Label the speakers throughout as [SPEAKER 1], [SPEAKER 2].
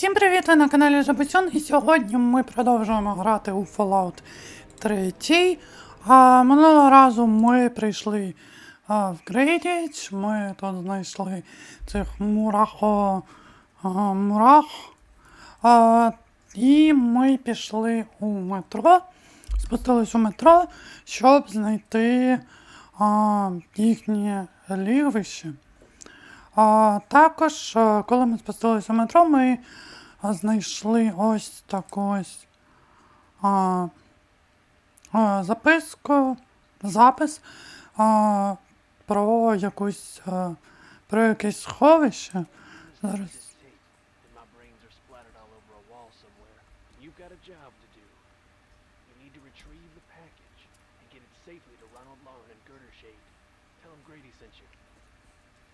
[SPEAKER 1] Всім привіт! Ви на каналі Жабусьон, і сьогодні ми продовжуємо грати у Fallout 3. А, минулого разу ми прийшли а, в Грейдіч, ми тут знайшли цих мурахо а, мурах. А, і ми пішли у метро, спустились у метро, щоб знайти а, їхнє лігвище. А, також, коли ми спустилися у метро, ми знайшли ось таку ось а, а, записку, запис а, про якусь а, про якесь сховище. Зараз.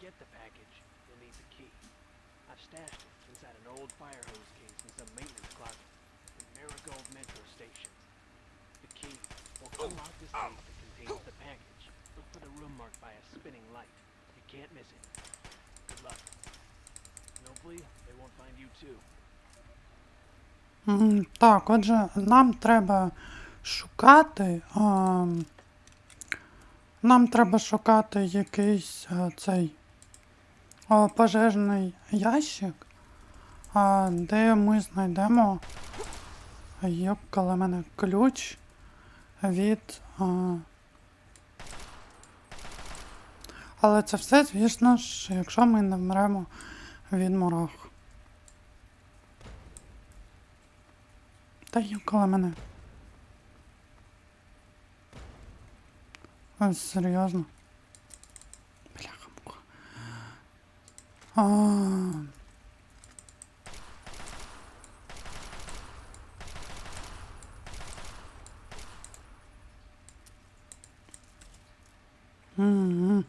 [SPEAKER 2] Get the package. You'll need the key. I've stashed it inside an old fire hose case in some maintenance closet in Marigold Metro Station. The key will unlock the safe that contains the package. Look for the room marked by a spinning light. You can't miss it. Good luck. And hopefully they won't find you too.
[SPEAKER 1] Так, отже, нам треба шукати. А, нам треба шукати якийсь а, цей пожежний ящик, де ми знайдемо йоккали мене ключ від. Але це все, звісно ж, якщо ми не вмремо від мурах. Та юкала мене. Серйозно. А. М-м.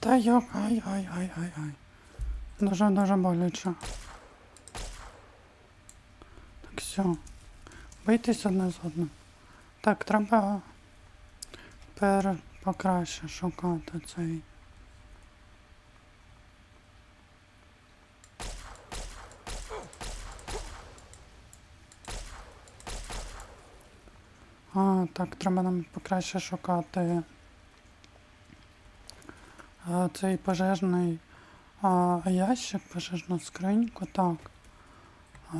[SPEAKER 1] Та йоп, ай, ай, ай, ай, ай. Дуже дуже боляче. Так все. Бийтесь одне з одним. Так, треба пер покраще шукати цей. А, так, треба нам покраще шукати а, цей пожежний а, ящик, пожежну скриньку, так. А,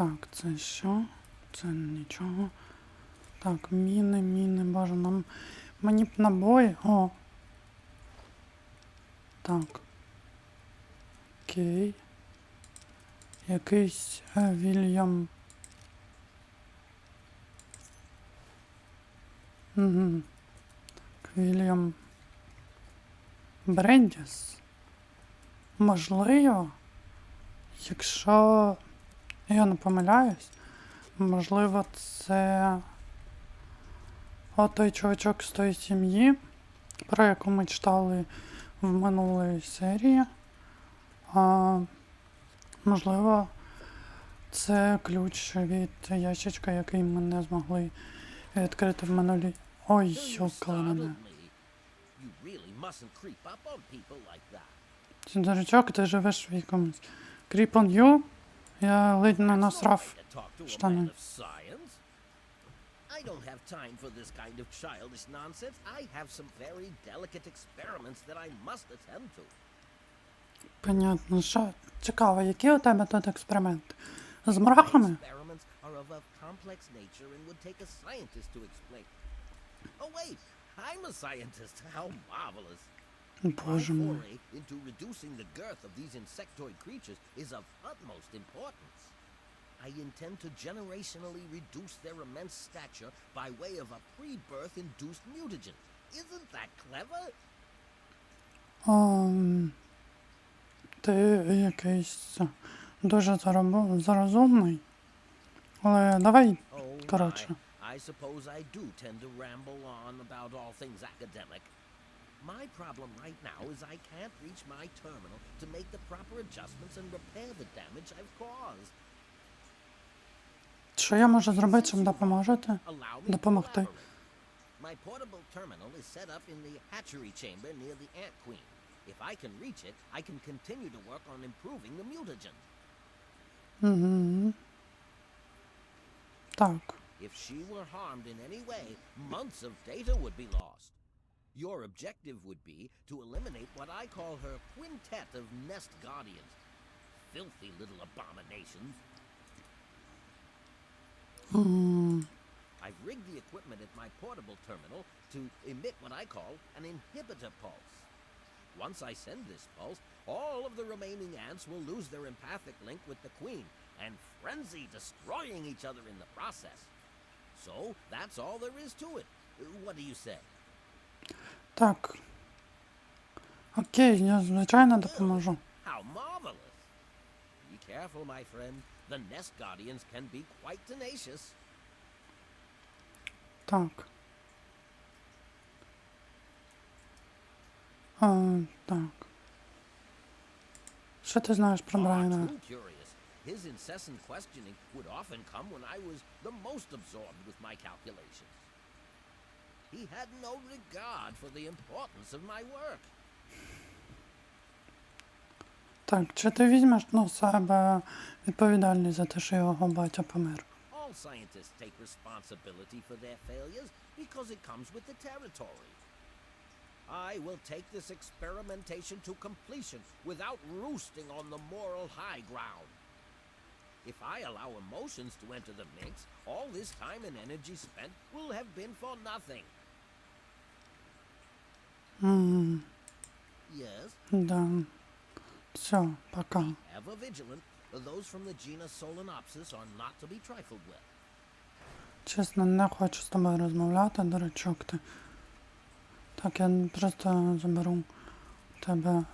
[SPEAKER 1] так, це що? Це нічого. Так, міни, міни, нам мені б набої. О. Так. Окей. Якийсь е, Вільям. Угу. Вільям Брендіс. Можливо, якщо я не помиляюсь, можливо, це от той чувачок з тої сім'ї, про яку ми читали в минулої серії. А, можливо, це ключ від ящичка, який ми не змогли відкрити в минулій. Ой, йокала мене.
[SPEAKER 3] that.
[SPEAKER 1] Ти живеш в якомусь. Creep on you? Я ледь не насрав. штани.
[SPEAKER 3] I don't have time for this kind of childish nonsense. I have some very delicate experiments that I must attend to.
[SPEAKER 1] Понятно, що цікаво, які у тебе тут експерименти? З мурахами?
[SPEAKER 3] Experiments are of a complex nature and would take a scientist to explain. Oh wait, I'm a scientist. How marvelous. My
[SPEAKER 1] Боже мой.
[SPEAKER 3] foray into reducing the girth of these insectoid creatures is of utmost importance. I intend to generationally reduce their immense stature by way of a pre-birth induced mutagen. Isn't that clever?
[SPEAKER 1] Ам, ти якийсь дуже зарабо- зарозумний. Але давай,
[SPEAKER 3] Oh,
[SPEAKER 1] коротше.
[SPEAKER 3] my. I suppose I do tend to ramble on about all things academic. My problem right now is I can't reach my terminal to make the proper adjustments and repair the damage I've caused.
[SPEAKER 1] Що я можу зробити, щоб допоможете? Допомогти.
[SPEAKER 3] My portable terminal is set up in the hatchery chamber near the Ant Queen. If I can reach it, I can continue to work on improving the mutagen.
[SPEAKER 1] Угу. Так.
[SPEAKER 3] If she were harmed in any way, months of data would be lost. Your objective would be to eliminate what I call her quintet of nest guardians. Filthy little abominations.
[SPEAKER 1] Hmm.
[SPEAKER 3] i've rigged the equipment at my portable terminal to emit what I call an inhibitor pulse. Once I send this pulse, all of the remaining ants will lose their empathic link with the queen and frenzy, destroying each other in the process. So that's all there is to it. What do you say?
[SPEAKER 1] Так. Окей, я звичайно допоможу.
[SPEAKER 3] How marvelous! Be careful, my friend. The nest guardians can be quite tenacious.
[SPEAKER 1] Так. А, так. Що ти знаєш про Брайана?
[SPEAKER 3] His incessant questioning would often come when I was the most absorbed with my calculations. He had no regard for the importance of my work.
[SPEAKER 1] Так, чи ти візьмеш на себе відповідальність за те, що його батя помер?
[SPEAKER 3] All scientists take responsibility for their failures because it comes with the territory. I will take this experimentation to completion without roosting on the moral high ground. If I allow emotions to enter the mix, all this time and energy spent will have been for nothing.
[SPEAKER 1] М,
[SPEAKER 3] Yes,
[SPEAKER 1] да. Все, пока.
[SPEAKER 3] ever vigilant, those from the genus Solenopsis are not to be trifled with.
[SPEAKER 1] Чесно, не хочу з тобою розмовляти, дурачок ти. Так, я просто заберу тебе.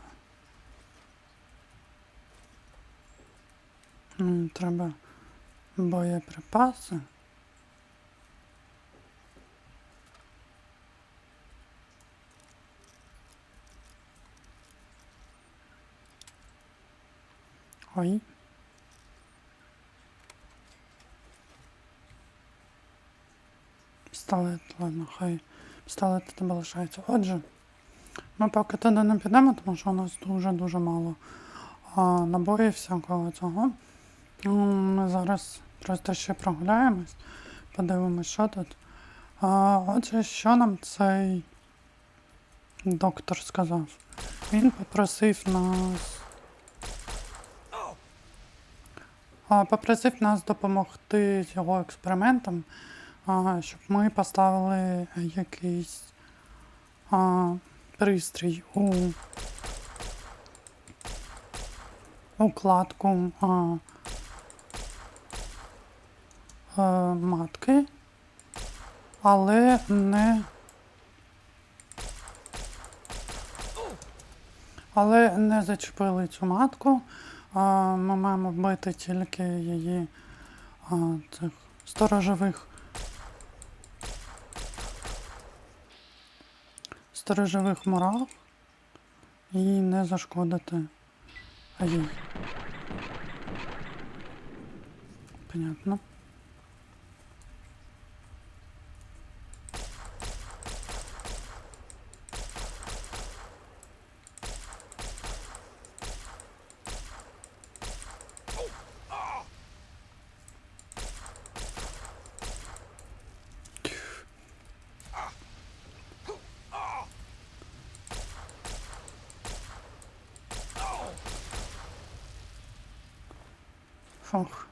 [SPEAKER 1] М, Треба боєприпаси. Ой. Пістолет, ладно, хай пістолет тебе лишається. Отже, ми поки туди не підемо, тому що у нас дуже-дуже мало а, набоїв всякого цього. Ми зараз просто ще прогуляємось, подивимось, що тут. А, отже, що нам цей доктор сказав? Він попросив нас. А, попросив нас допомогти з його експериментом, щоб ми поставили якийсь пристрій у укладку а, матки, але не. Але не зачепили цю матку. Ми маємо вбити тільки її цих сторожових сторожових мурах і не зашкодити їй. Понятно. Фух.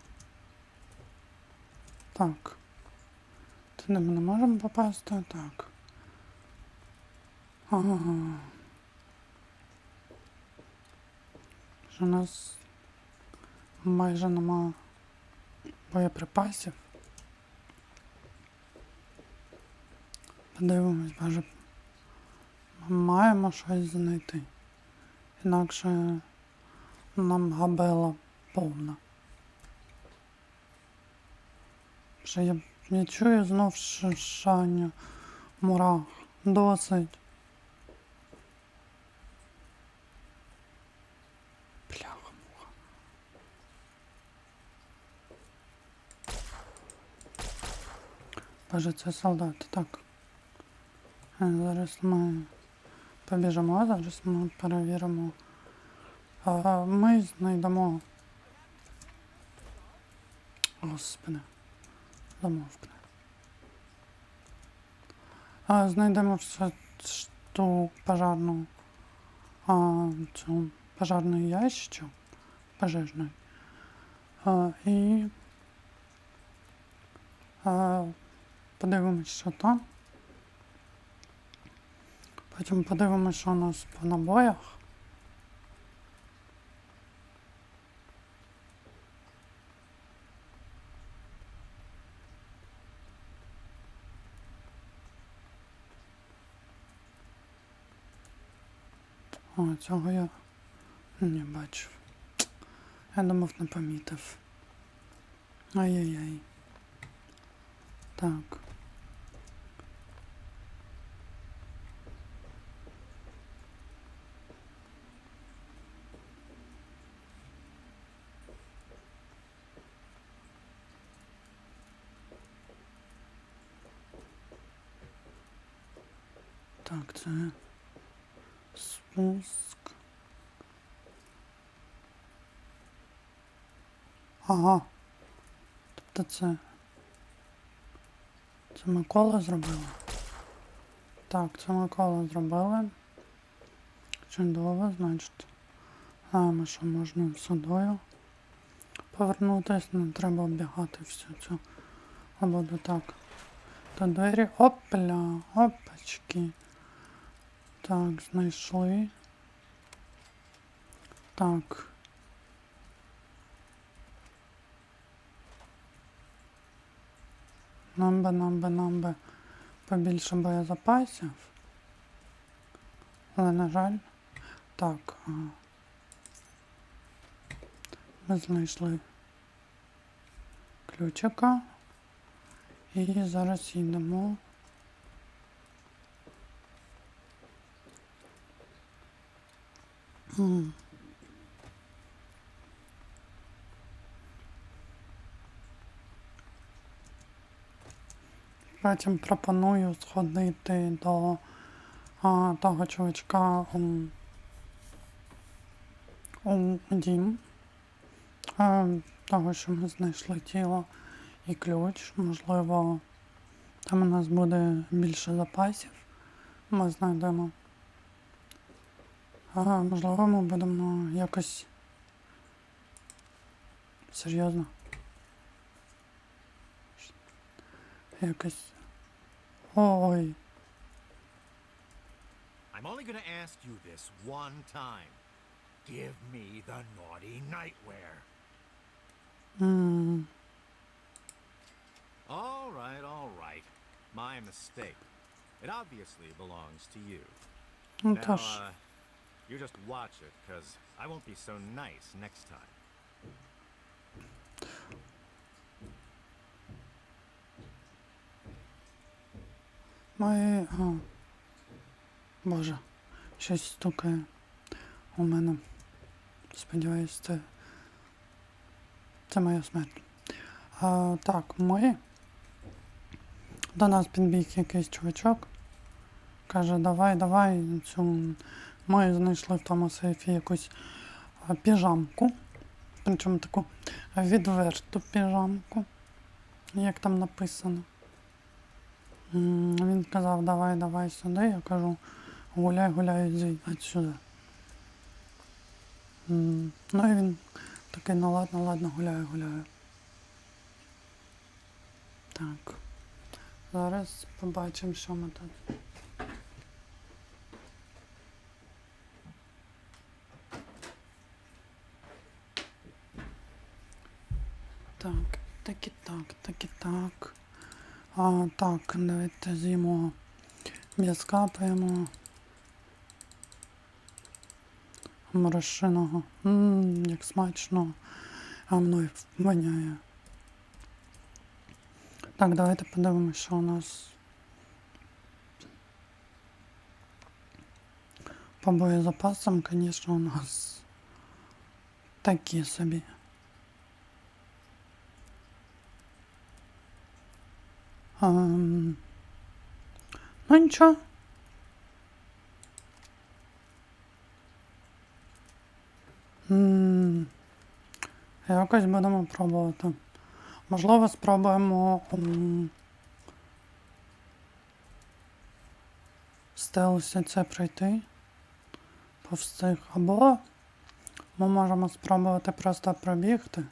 [SPEAKER 1] Так. Туди ми не можемо попасти. Так. Ага. Що У нас майже нема боєприпасів. Подивимось, може ми маємо щось знайти. Інакше нам габела повна. Вже я, я чую знов шишання мурах. Досить. Бляха-муха. Боже, це солдат. Так. Е, зараз ми побіжимо, зараз ми перевіримо. Е, ми знайдемо. Господи. Замовкне. А, знайдемо все ту пожарну. А, цю пожарний ящичок. Пожежний. А, і а, подивимось, що там. Потім подивимось, що у нас по набоях. О, цього я не бачив. Я думав, не помітив. Ай-яй-яй. Так. Так, це спуск. Ага. Тобто це. Це Микола зробила. Так, це Микола зробила. Чудово, значить. Ми що можна сюдою повернутися, не треба оббігати всю цю ободу так. До двері. Опля, опачки. Так, знайшли. Так. Нам би, нам би, нам би побільше боєзапасів. Але, на жаль, так. Ми знайшли ключика. І зараз йдемо. Потім пропоную сходити до а, того чувачка у, у дім. А, того, що ми знайшли тіло і ключ. Можливо, там у нас буде більше запасів. Ми знайдемо. Можливо, ми будемо якось. Серйозно. Якось. Ой.
[SPEAKER 4] I'm only gonna ask you this one time. Give me the naughty nightwear.
[SPEAKER 1] М,
[SPEAKER 4] All right, all right. My mistake. It obviously belongs to you.
[SPEAKER 1] Ну
[SPEAKER 4] now, uh, you just watch it, cause I won't be so nice next time.
[SPEAKER 1] Ми. А, Боже, щось стукає у мене. Сподіваюсь, це. Це моя смерть. А, так, ми. До нас підбіг якийсь чувачок. Каже, давай, давай цю. Ми знайшли в тому сейфі якусь піжамку. Причому таку відверту піжамку. Як там написано. Він казав, давай, давай сюди. Я кажу, гуляй, гуляй, йди отсюди. М, Ну і він такий, ну ладно, ладно, гуляю, гуляю. Так. Зараз побачимо, що ми тут. Так, так так, і так. А, так, давайте з'їмо м'язка поїмо. Морошиного. Ммм, як смачно. А мною воняє. Так, давайте подивимося, що у нас. По боєзапасам, звісно, у нас такі собі. Ем, ну нічого. Якось будемо пробувати. Можливо, спробуємо м, це пройти повз цих. Або ми можемо спробувати просто пробігти.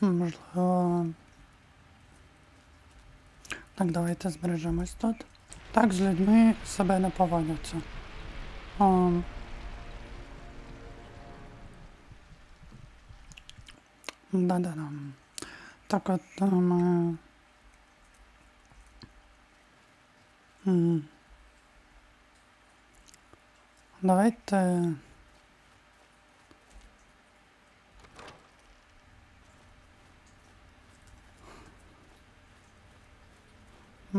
[SPEAKER 1] Можливо. Так, давайте збережемось тут. Так з людьми себе не поводяться. Да-да-да. Так от е, ми. Давайте.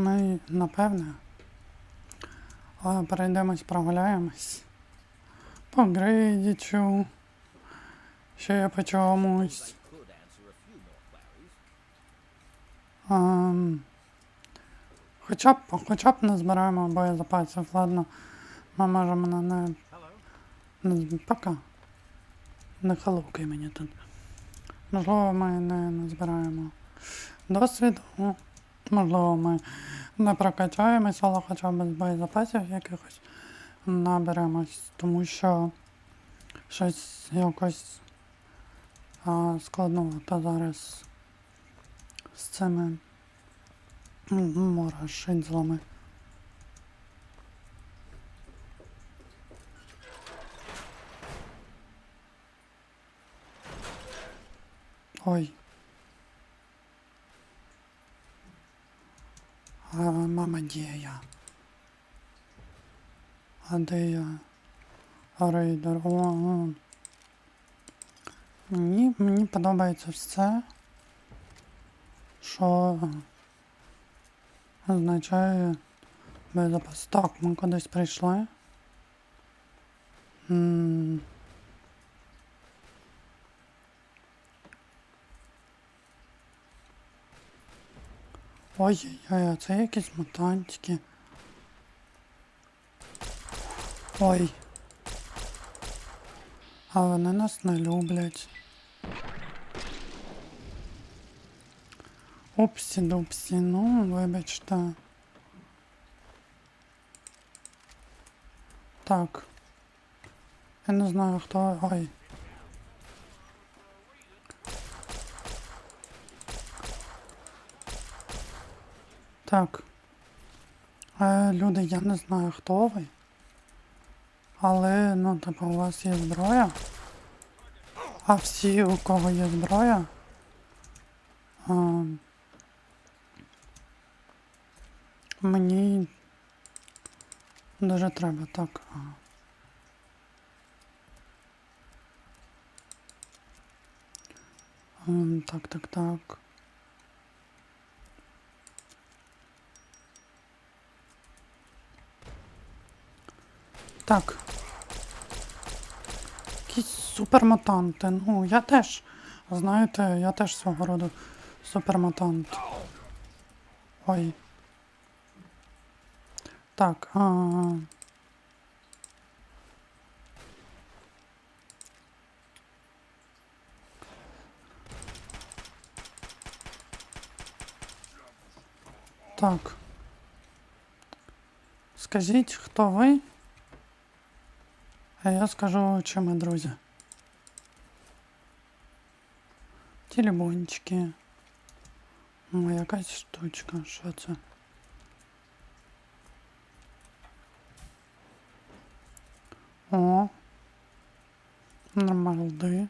[SPEAKER 1] Ми, напевне, перейдемось, прогуляємось. По Грейдічу. Ще по чомусь.
[SPEAKER 3] Queries.
[SPEAKER 1] Ам, хоча б, хоча б не збираємо боєзапасів, ладно. Ми можемо на не, не пока. Не халукай мені тут. Можливо, ми не, не збираємо досвіду. Можливо, ми не прокачаємось, але хоча б з боєзапасів якихось наберемось, тому що щось якось а, складновато зараз з цими м, мурашидзлами. Ой. Мама, де я? А де я? Рейдер. О. Мені, мені подобається все, що означає безопас. Так, ми кудись прийшли. М. Ой-ой-ой, а це якісь мутантики. Ой. А вони нас не люблять. Упсі дупсі, ну, вибачте. Так. Я не знаю хто. Ой. Так. Е, люди, я не знаю, хто ви. Але, ну, типу, у вас є зброя. А всі, у кого є зброя. А, мені дуже треба, так. Ем, Так, так, так. Так. Якісь супермутанти. Ну, я теж. Знаєте, я теж свого роду супермутант. Ой. Так. А... Так. Скажіть, хто ви? А я скажу, чи ми друзі. Телебончики. О, якась штучка. Що це? О. Нормалди.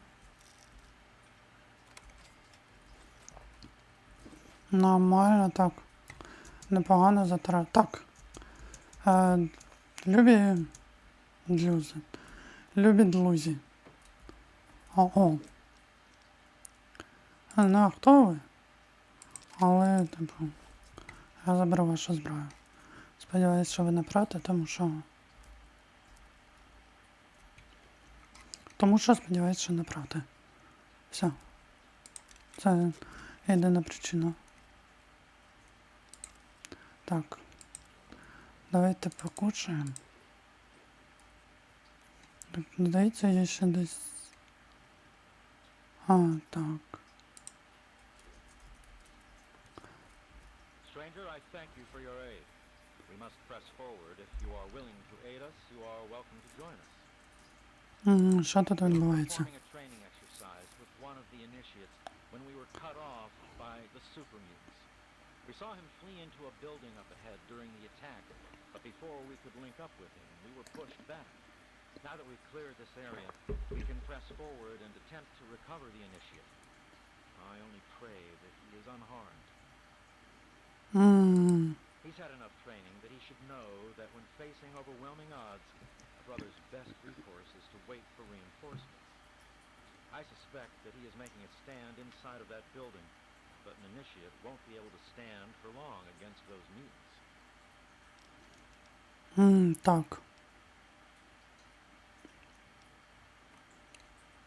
[SPEAKER 1] Нормально так. Непогано затра. Так. Е, любі Друзі. Любі друзі. О, о. Я не знаю, хто ви. Але, типу, я заберу вашу зброю. Сподіваюсь, що ви не проти, тому що. Тому що сподіваюсь, що не проти. Все. Це єдина причина. Так. Давайте покушаємо. Так, здається, є ще десь. А, так.
[SPEAKER 5] Stranger, I thank you for your aid. We must press forward. If you are willing to aid us, you are welcome to join us.
[SPEAKER 1] М, Що тут
[SPEAKER 5] We were
[SPEAKER 1] відбувається?
[SPEAKER 5] performing a training exercise with one of the initiates when we were cut off by the super mutants. We saw him flee into a building up ahead during the attack, but before we could link up with him, we were pushed back. Now that we've cleared this area, we can press forward and attempt to recover the initiate. I only pray that he is unharmed.
[SPEAKER 1] М,
[SPEAKER 5] He's had enough training that he should know that when facing overwhelming odds, a brother's best recourse is to wait for reinforcements. I suspect that he is making a stand inside of that building, but an initiate won't be able to stand for long against those mutants.
[SPEAKER 1] м, Так.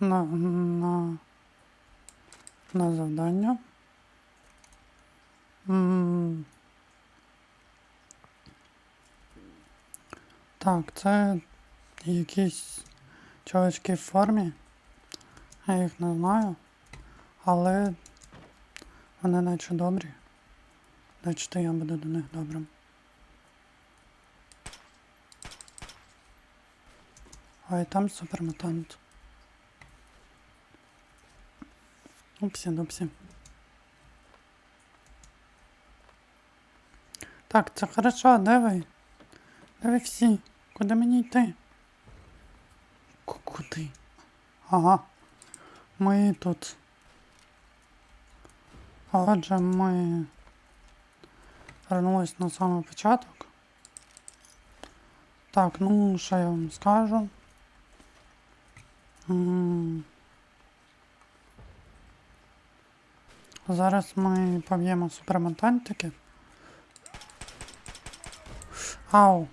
[SPEAKER 1] На, на, на завдання. Так, це якісь чоловічки в формі. Я їх не знаю. Але вони наче добрі. Значить, я буду до них добрим. Ой, там супермутант. Упсі, дупсі. Так, це хорошо, де ви? Всі? Куди мені йти? Ку- Куди? Ага. Ми тут. Отже, ми вернулись на самий початок. Так, ну, що я вам скажу. М. Зараз ми поб'ємо супермутантики. Ау.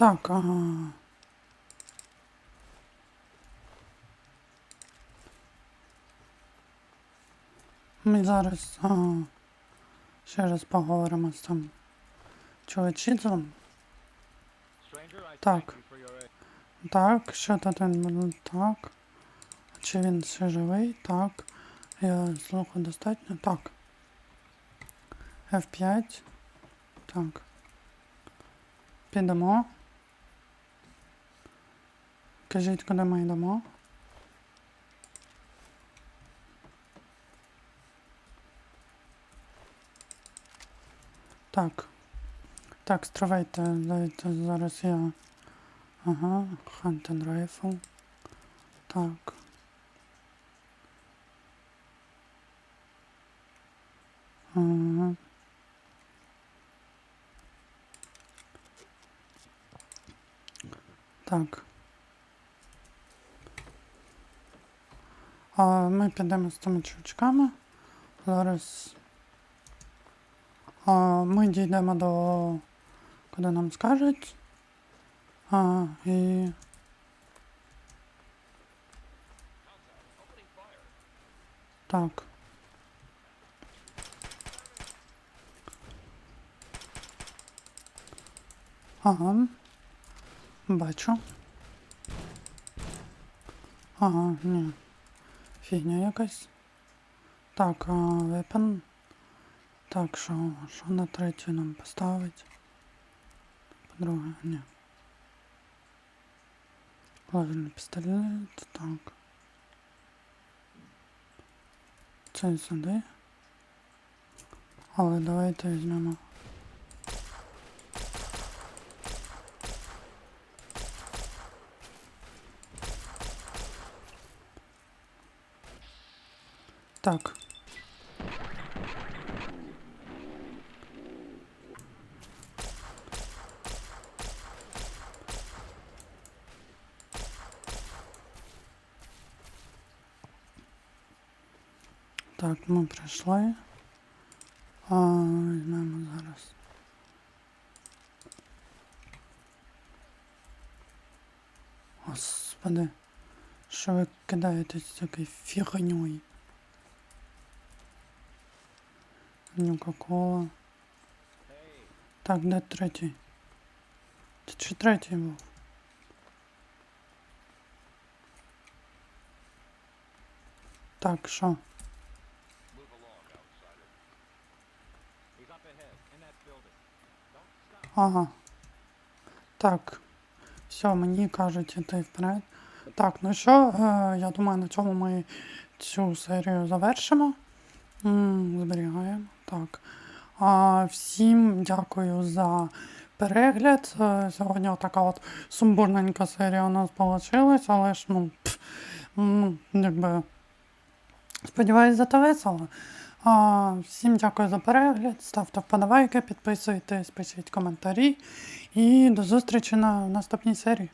[SPEAKER 1] Так, ага. Ми зараз ага, ще раз поговоримо з цим чоловічицем. Так. Так, що тут? Так. Чи він ще живий? Так. Я слуху достатньо. Так. F5. Так. Підемо. Кажіть, куди ми йдемо. Так. Так, стривайте, дайте зараз я. Ага, Hunt and Rifle. Так. Ага. Так. Ми підемо з цими чувачками. Зараз. Ми дійдемо до. Куди нам скажуть. І. Так. Ага. Бачу. Ага, ні. Фігня якась. Так, а, вепен. Так, що, що на третю нам поставить? По-друге, ні. Лазерний пістолет, так. Це сюди. Але давайте візьмемо. Так. Так, ми прийшли. А, візьмемо зараз. Господи, що ви кидаєтесь такою фігньою? Нюка-кола. Так, де третій? Це чи третій був? Так, що? Ага. Так. Все, мені кажуть іти вперед. Так, ну що, е, я думаю, на цьому ми цю серію завершимо. Зберігаємо. Так. А, всім дякую за перегляд. Е, Сьогодні така от сумбурненька серія у нас вийшла, але ж, ну, пф, ну, якби. Сподіваюсь, зато весело. А, всім дякую за перегляд. Ставте вподобайки, підписуйтесь, пишіть коментарі. І до зустрічі на наступній серії.